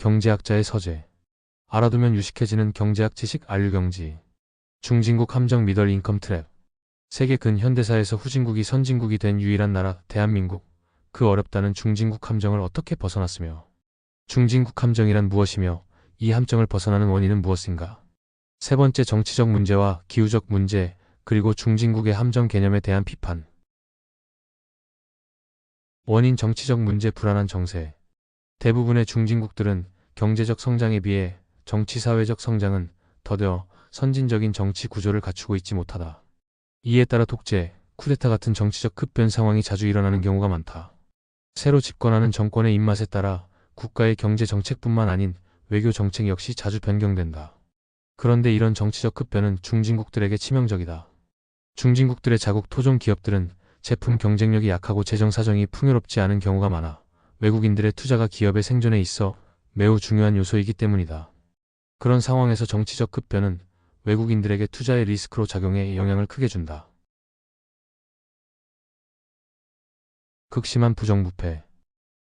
경제학자의 서재. 알아두면 유식해지는 경제학 지식 알류경지. 중진국 함정 미덜 인컴 트랩. 세계 근현대사에서 후진국이 선진국이 된 유일한 나라 대한민국. 그 어렵다는 중진국 함정을 어떻게 벗어났으며 중진국 함정이란 무엇이며 이 함정을 벗어나는 원인은 무엇인가? 세 번째 정치적 문제와 기후적 문제, 그리고 중진국의 함정 개념에 대한 비판. 원인 정치적 문제 불안한 정세. 대부분의 중진국들은 경제적 성장에 비해 정치 사회적 성장은 더뎌 선진적인 정치 구조를 갖추고 있지 못하다. 이에 따라 독재, 쿠데타 같은 정치적 급변 상황이 자주 일어나는 경우가 많다. 새로 집권하는 정권의 입맛에 따라 국가의 경제 정책뿐만 아닌 외교 정책 역시 자주 변경된다. 그런데 이런 정치적 급변은 중진국들에게 치명적이다. 중진국들의 자국 토종 기업들은 제품 경쟁력이 약하고 재정 사정이 풍요롭지 않은 경우가 많아 외국인들의 투자가 기업의 생존에 있어 매우 중요한 요소이기 때문이다. 그런 상황에서 정치적 급변은 외국인들에게 투자의 리스크로 작용해 영향을 크게 준다. 극심한 부정부패.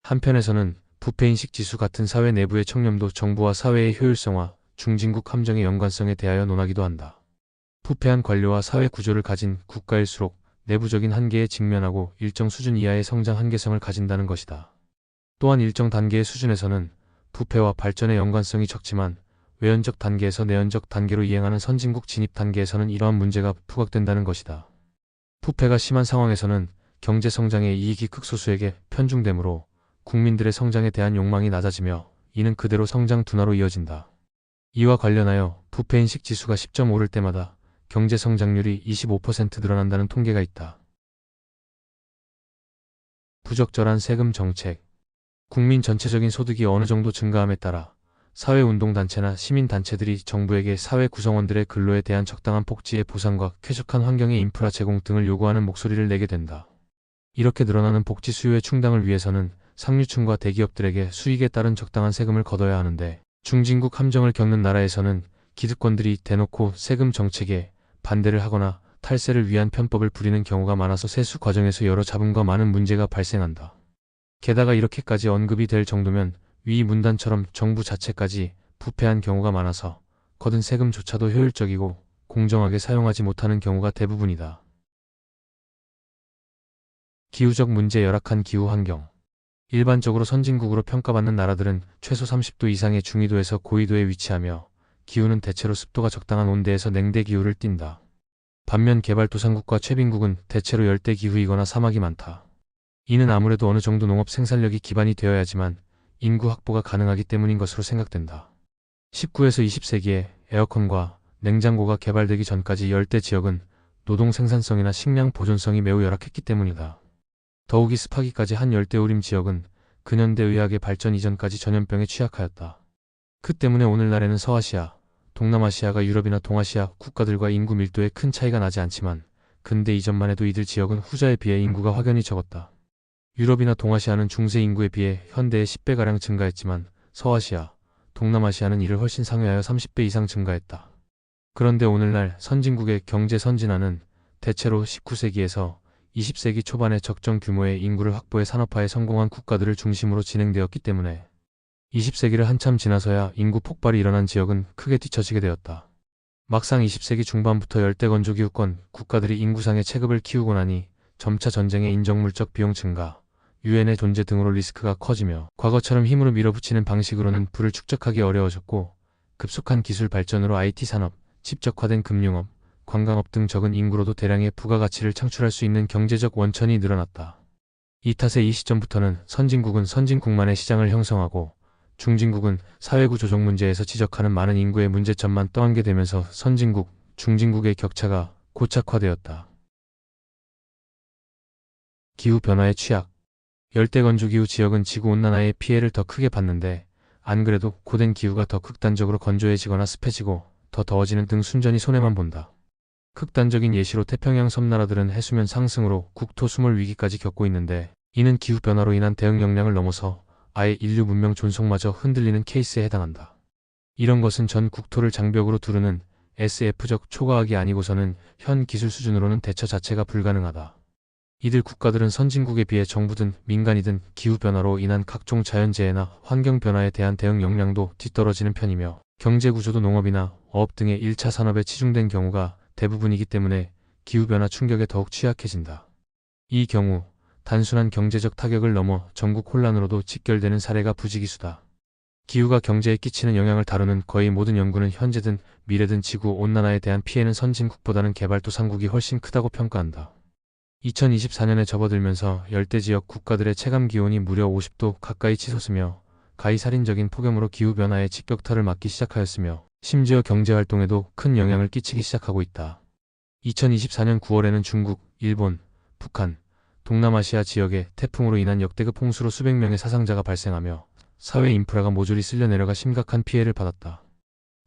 한편에서는 부패인식 지수 같은 사회 내부의 청렴도 정부와 사회의 효율성화, 중진국 함정의 연관성에 대하여 논하기도 한다. 부패한 관료와 사회 구조를 가진 국가일수록 내부적인 한계에 직면하고 일정 수준 이하의 성장 한계성을 가진다는 것이다. 또한 일정 단계의 수준에서는 부패와 발전의 연관성이 적지만 외연적 단계에서 내연적 단계로 이행하는 선진국 진입 단계에서는 이러한 문제가 부각된다는 것이다. 부패가 심한 상황에서는 경제 성장의 이익이 극소수에게 편중되므로 국민들의 성장에 대한 욕망이 낮아지며 이는 그대로 성장 둔화로 이어진다. 이와 관련하여 부패인식 지수가 10점 오를 때마다 경제 성장률이 25% 늘어난다는 통계가 있다. 부적절한 세금 정책 국민 전체적인 소득이 어느 정도 증가함에 따라 사회운동단체나 시민단체들이 정부에게 사회 구성원들의 근로에 대한 적당한 복지의 보상과 쾌적한 환경의 인프라 제공 등을 요구하는 목소리를 내게 된다. 이렇게 늘어나는 복지 수요의 충당을 위해서는 상류층과 대기업들에게 수익에 따른 적당한 세금을 걷어야 하는데 중진국 함정을 겪는 나라에서는 기득권들이 대놓고 세금 정책에 반대를 하거나 탈세를 위한 편법을 부리는 경우가 많아서 세수 과정에서 여러 잡음과 많은 문제가 발생한다. 게다가 이렇게까지 언급이 될 정도면 위 문단처럼 정부 자체까지 부패한 경우가 많아서 거둔 세금조차도 효율적이고 공정하게 사용하지 못하는 경우가 대부분이다. 기후적 문제 열악한 기후 환경 일반적으로 선진국으로 평가받는 나라들은 최소 30도 이상의 중위도에서 고위도에 위치하며 기후는 대체로 습도가 적당한 온대에서 냉대 기후를 띈다. 반면 개발도상국과 최빈국은 대체로 열대 기후이거나 사막이 많다. 이는 아무래도 어느 정도 농업 생산력이 기반이 되어야지만 인구 확보가 가능하기 때문인 것으로 생각된다. 19에서 20세기에 에어컨과 냉장고가 개발되기 전까지 열대 지역은 노동 생산성이나 식량 보존성이 매우 열악했기 때문이다. 더욱이 습하기까지 한 열대 우림 지역은 근현대 의학의 발전 이전까지 전염병에 취약하였다. 그 때문에 오늘날에는 서아시아, 동남아시아가 유럽이나 동아시아 국가들과 인구 밀도에 큰 차이가 나지 않지만 근대 이전만 해도 이들 지역은 후자에 비해 인구가 확연히 적었다. 유럽이나 동아시아는 중세 인구에 비해 현대의 10배가량 증가했지만 서아시아, 동남아시아는 이를 훨씬 상회하여 30배 이상 증가했다. 그런데 오늘날 선진국의 경제 선진화는 대체로 19세기에서 20세기 초반에 적정 규모의 인구를 확보해 산업화에 성공한 국가들을 중심으로 진행되었기 때문에 20세기를 한참 지나서야 인구 폭발이 일어난 지역은 크게 뒤처지게 되었다. 막상 20세기 중반부터 열대 건조기후권 국가들이 인구상의 체급을 키우고 나니 점차 전쟁의 인정물적 비용 증가, 유엔의 존재 등으로 리스크가 커지며 과거처럼 힘으로 밀어붙이는 방식으로는 불을 축적하기 어려워졌고 급속한 기술 발전으로 IT 산업, 집적화된 금융업, 관광업 등 적은 인구로도 대량의 부가가치를 창출할 수 있는 경제적 원천이 늘어났다. 이 탓에 이 시점부터는 선진국은 선진국만의 시장을 형성하고 중진국은 사회구 조정 문제에서 지적하는 많은 인구의 문제점만 떠안게 되면서 선진국, 중진국의 격차가 고착화되었다. 기후변화의 취약 열대 건조 기후 지역은 지구 온난화의 피해를 더 크게 받는데 안 그래도 고된 기후가 더 극단적으로 건조해지거나 습해지고 더 더워지는 등 순전히 손해만 본다. 극단적인 예시로 태평양 섬나라들은 해수면 상승으로 국토 수몰 위기까지 겪고 있는데 이는 기후 변화로 인한 대응 역량을 넘어서 아예 인류 문명 존속마저 흔들리는 케이스에 해당한다. 이런 것은 전 국토를 장벽으로 두르는 SF적 초과학이 아니고서는 현 기술 수준으로는 대처 자체가 불가능하다. 이들 국가들은 선진국에 비해 정부든 민간이든 기후변화로 인한 각종 자연재해나 환경변화에 대한 대응 역량도 뒤떨어지는 편이며 경제 구조도 농업이나 어업 등의 1차 산업에 치중된 경우가 대부분이기 때문에 기후변화 충격에 더욱 취약해진다. 이 경우 단순한 경제적 타격을 넘어 전국 혼란으로도 직결되는 사례가 부지기수다. 기후가 경제에 끼치는 영향을 다루는 거의 모든 연구는 현재든 미래든 지구 온난화에 대한 피해는 선진국보다는 개발도상국이 훨씬 크다고 평가한다. 2024년에 접어들면서 열대 지역 국가들의 체감 기온이 무려 50도 가까이 치솟으며 가히 살인적인 폭염으로 기후변화의 직격탄을 맞기 시작하였으며 심지어 경제활동에도 큰 영향을 끼치기 시작하고 있다. 2024년 9월에는 중국, 일본, 북한, 동남아시아 지역에 태풍으로 인한 역대급 홍수로 수백 명의 사상자가 발생하며 사회 인프라가 모조리 쓸려 내려가 심각한 피해를 받았다.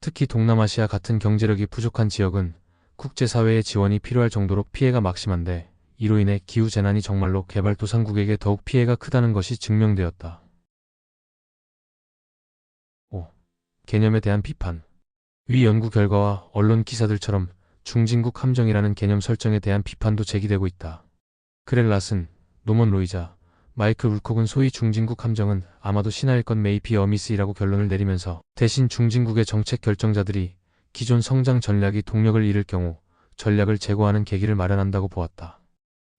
특히 동남아시아 같은 경제력이 부족한 지역은 국제사회의 지원이 필요할 정도로 피해가 막심한데 이로 인해 기후재난이 정말로 개발도상국에게 더욱 피해가 크다는 것이 증명되었다. 5. 개념에 대한 비판 위 연구 결과와 언론 기사들처럼 중진국 함정이라는 개념 설정에 대한 비판도 제기되고 있다. 랏은, 노먼 로이자, 마이클 울콕은 소위 중진국 함정은 아마도 신화일 것 메이피 어미스이라고 결론을 내리면서 대신 중진국의 정책 결정자들이 기존 성장 전략이 동력을 잃을 경우 전략을 재고하는 계기를 마련한다고 보았다.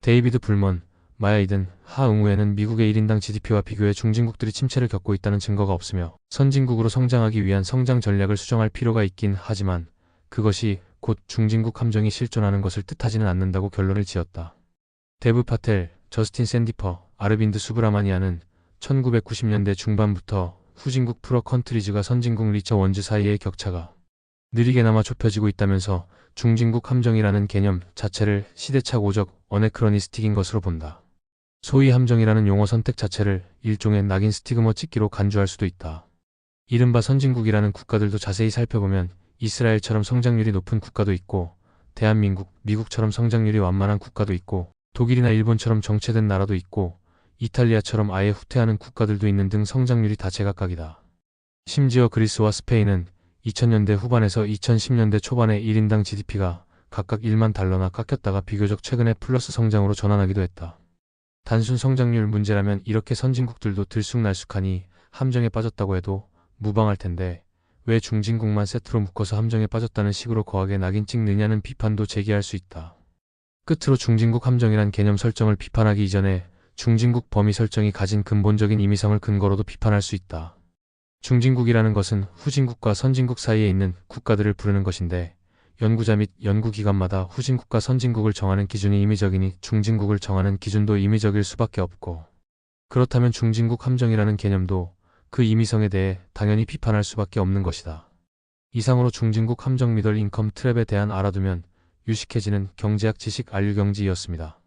데이비드 불먼, 마야 이든, 하 응우에는 미국의 1인당 GDP와 비교해 중진국들이 침체를 겪고 있다는 증거가 없으며 선진국으로 성장하기 위한 성장 전략을 수정할 필요가 있긴 하지만 그것이 곧 중진국 함정이 실존하는 것을 뜻하지는 않는다고 결론을 지었다. 데브 파텔, 저스틴 샌디퍼, 아르빈드 수브라마니아는 1990년대 중반부터 후진국 프로 컨트리즈가 선진국 리처 원즈 사이의 격차가 느리게나마 좁혀지고 있다면서 중진국 함정이라는 개념 자체를 시대착 오적 어네크로니스틱인 것으로 본다. 소위 함정이라는 용어 선택 자체를 일종의 낙인 스티그머 찍기로 간주할 수도 있다. 이른바 선진국이라는 국가들도 자세히 살펴보면 이스라엘처럼 성장률이 높은 국가도 있고 대한민국, 미국처럼 성장률이 완만한 국가도 있고 독일이나 일본처럼 정체된 나라도 있고 이탈리아처럼 아예 후퇴하는 국가들도 있는 등 성장률이 다 제각각이다. 심지어 그리스와 스페인은 2000년대 후반에서 2010년대 초반에 1인당 GDP가 각각 1만 달러나 깎였다가 비교적 최근에 플러스 성장으로 전환하기도 했다. 단순 성장률 문제라면 이렇게 선진국들도 들쑥날쑥하니 함정에 빠졌다고 해도 무방할 텐데 왜 중진국만 세트로 묶어서 함정에 빠졌다는 식으로 거하게 낙인 찍느냐는 비판도 제기할 수 있다. 끝으로 중진국 함정이란 개념 설정을 비판하기 이전에 중진국 범위 설정이 가진 근본적인 임의성을 근거로도 비판할 수 있다. 중진국이라는 것은 후진국과 선진국 사이에 있는 국가들을 부르는 것인데 연구자 및 연구기관마다 후진국과 선진국을 정하는 기준이 임의적이니 중진국을 정하는 기준도 임의적일 수밖에 없고 그렇다면 중진국 함정이라는 개념도 그 임의성에 대해 당연히 비판할 수밖에 없는 것이다. 이상으로 중진국 함정 미들 인컴 트랩에 대한 알아두면 유식해지는 경제학 지식 알류경지이었습니다.